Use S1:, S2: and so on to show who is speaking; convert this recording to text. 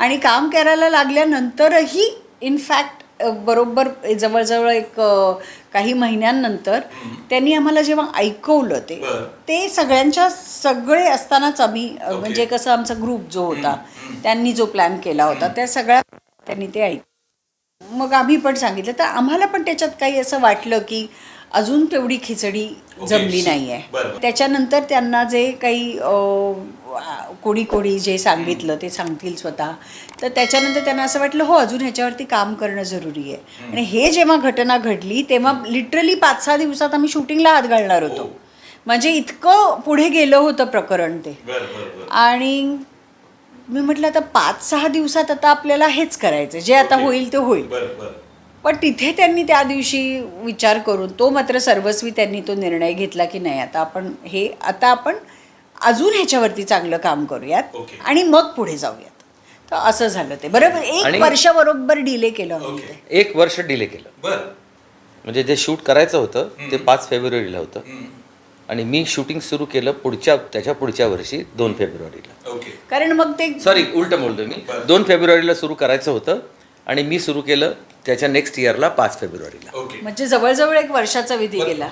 S1: आणि काम करायला लागल्यानंतरही इनफॅक्ट बरोबर जवळजवळ एक काही महिन्यांनंतर त्यांनी आम्हाला जेव्हा ऐकवलं ते. ते सगळ्यांच्या सगळे असतानाच आम्ही म्हणजे कसं आमचा ग्रुप जो होता त्यांनी जो प्लॅन केला होता त्या सगळ्या त्यांनी ते ऐक मग आम्ही पण सांगितलं. तर आम्हाला पण त्याच्यात काही असं वाटलं की अजून तेवढी खिचडी जमली नाही आहे. त्याच्यानंतर त्यांना जे काही कोणी कोणी जे सांगितलं ते सांगतील स्वतः. तर त्याच्यानंतर त्यांना असं वाटलं हो अजून ह्याच्यावरती काम करणं जरुरी आहे. आणि हे जेव्हा घटना घडली तेव्हा लिटरली पाच सहा दिवसात आम्ही शूटिंगला हात घालणार होतो.
S2: हो.
S1: म्हणजे इतकं पुढे गेलं होतं प्रकरण ते. आणि मी म्हटलं आता पाच सहा दिवसात आता आपल्याला हेच करायचं जे आता. होईल ते होईल. पण तिथे त्यांनी त्या दिवशी विचार करून तो मात्र सर्वस्वी त्यांनी तो निर्णय घेतला की नाही आता आपण हे आता आपण अजून ह्याच्यावरती चांगलं काम करूयात. आणि मग पुढे जाऊयात. तर असं झालं ते. बरोबर एक
S3: आणि-
S1: वर्षाबरोबर डिले केलं
S3: एक वर्ष डिले केलं.
S2: बरं.
S3: म्हणजे जे शूट करायचं होतं ते पाच फेब्रुवारीला होतं. आणि मी शूटिंग सुरू केलं पुढच्या त्याच्या पुढच्या वर्षी दोन फेब्रुवारीला.
S2: ओके.
S1: कारण मग ते
S3: सॉरी उलट बोलतो मी. दोन फेब्रुवारीला सुरू करायचं होतं आणि मी सुरू केलं त्याच्या नेक्स्ट इयरला पाच फेब्रुवारीला.
S2: ओके
S1: म्हणजे जवळजवळ एक वर्षाचा विधी गेला.